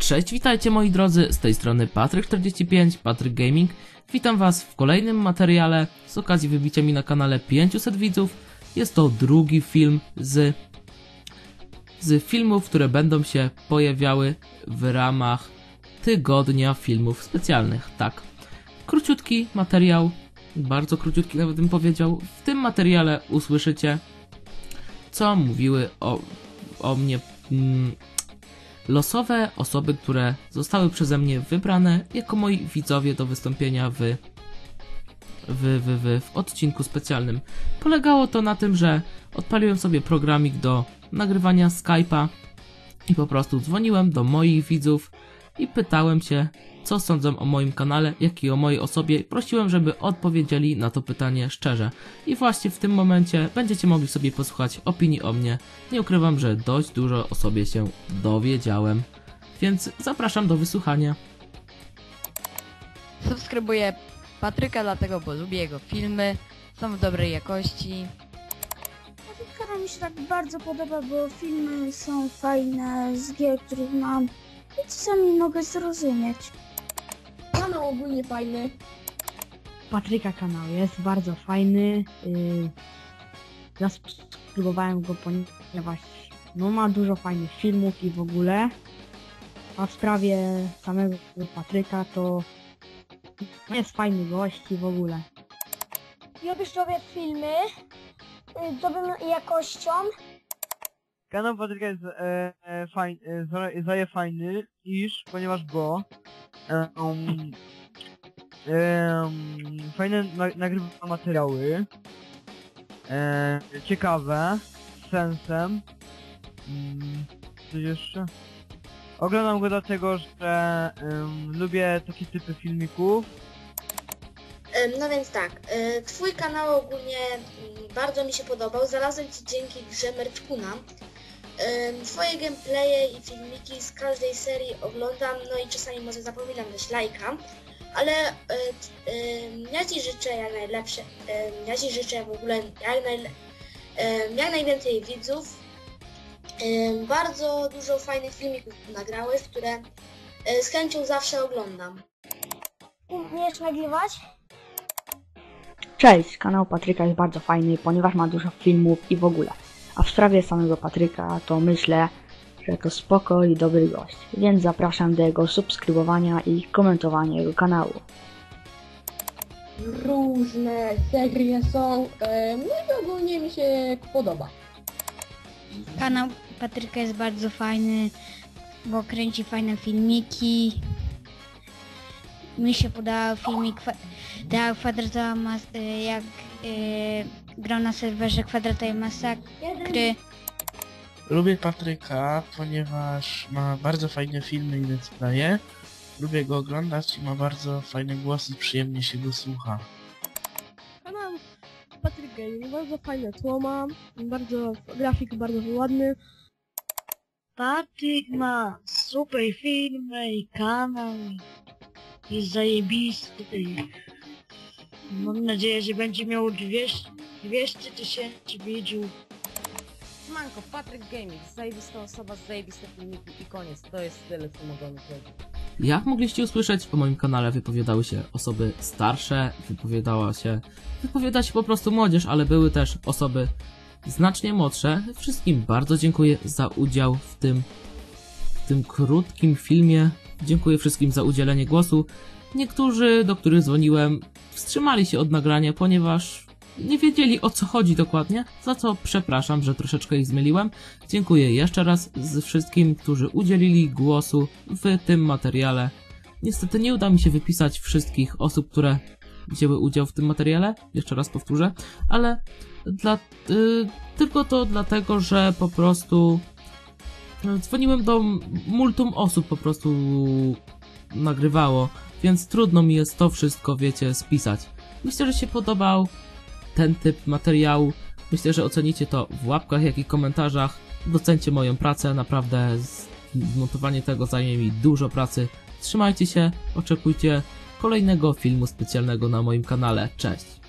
Cześć, witajcie moi drodzy, z tej strony Patryk45, Patryk Gaming. Witam was w kolejnym materiale z okazji wybicia mi na kanale 500 widzów. Jest to drugi film z, z filmów, które będą się pojawiały w ramach tygodnia filmów specjalnych. Tak, króciutki materiał, bardzo króciutki nawet bym powiedział. W tym materiale usłyszycie, co mówiły o, o mnie mm, losowe osoby, które zostały przeze mnie wybrane jako moi widzowie do wystąpienia w, w, w, w, w odcinku specjalnym. Polegało to na tym, że odpaliłem sobie programik do nagrywania Skype'a i po prostu dzwoniłem do moich widzów i pytałem się, co sądzą o moim kanale, jak i o mojej osobie. Prosiłem, żeby odpowiedzieli na to pytanie szczerze. I właśnie w tym momencie będziecie mogli sobie posłuchać opinii o mnie. Nie ukrywam, że dość dużo o sobie się dowiedziałem. Więc zapraszam do wysłuchania. Subskrybuję Patryka dlatego, bo lubię jego filmy, są w dobrej jakości. Kanał mi się tak bardzo podoba, bo filmy są fajne z gier, których mam czasami mogę zrozumieć. Kanał ogólnie fajny. Patryka kanał jest bardzo fajny. Yy, Zasubskrybowałem go, ponieważ no, ma dużo fajnych filmów i w ogóle. A w sprawie samego Patryka to jest fajny gość i w ogóle. Lubisz robię filmy y, dobrą jakością. Kanał Patryka jest e, e, fajny, e, za- zaje fajny, iż, ponieważ go e, um, fajne na, nagrywa materiały, e, ciekawe, z sensem, mm, co jeszcze? Oglądam go dlatego, że em, lubię takie typy filmików, No więc tak, e, twój kanał ogólnie mm, bardzo mi się podobał. Znalazłem ci dzięki grze Merczkuna. Twoje gameplaye i filmiki z każdej serii oglądam, no i czasami może zapominam dać lajka. Ale e, ja Ci życzę jak najlepsze, ja Ci życzę w ogóle jak, najle, jak najwięcej widzów. Bardzo dużo fajnych filmików nagrałeś, które e, z chęcią zawsze oglądam. Umiesz nagrywać? Cześć, kanał Patryka jest bardzo fajny, ponieważ ma dużo filmów i w ogóle. A w sprawie samego Patryka to myślę, że to spoko i dobry gość. Więc zapraszam do jego subskrybowania i komentowania jego kanału. Różne serie są. E, no i ogólnie mi się podoba. Kanał Patryka jest bardzo fajny, bo kręci fajne filmiki. Mi się podobał filmik kwa- ta kwadratowa mas- jak y, grał na serwerze kwadratowej masakry. Lubię Patryka, ponieważ ma bardzo fajne filmy i let's playe. Lubię go oglądać i ma bardzo fajny głos i przyjemnie się go słucha. Kanał Patryk Gaming, bardzo fajne tło ma, bardzo, grafik bardzo ładny. Patryk ma super filmy i kanał. Jest zajebisty. Mam nadzieję, że będzie miał 200 200 tysięcy widzów. Manko, Patryk Gaming, zajebista osoba, zajebiste filmiki i koniec. To jest tyle, co mogę powiedzieć. Jak mogliście usłyszeć, o moim kanale wypowiadały się osoby starsze, wypowiadała się, wypowiada się po prostu młodzież, ale były też osoby znacznie młodsze. Wszystkim bardzo dziękuję za udział w tym, w tym krótkim filmie. Dziękuję wszystkim za udzielenie głosu. Niektórzy, do których dzwoniłem, wstrzymali się od nagrania, ponieważ nie wiedzieli o co chodzi dokładnie, za co przepraszam, że troszeczkę ich zmyliłem. Dziękuję jeszcze raz z wszystkim, którzy udzielili głosu w tym materiale. Niestety nie uda mi się wypisać wszystkich osób, które wzięły udział w tym materiale, jeszcze raz powtórzę, ale dla, y, tylko to dlatego, że po prostu y, dzwoniłem do multum osób po prostu nagrywało, więc trudno mi jest to wszystko, wiecie, spisać. Myślę, że się podobał ten typ materiału. Myślę, że ocenicie to w łapkach, jak i komentarzach. Docencie moją pracę, naprawdę zmontowanie tego zajmie mi dużo pracy. Trzymajcie się, oczekujcie kolejnego filmu specjalnego na moim kanale. Cześć!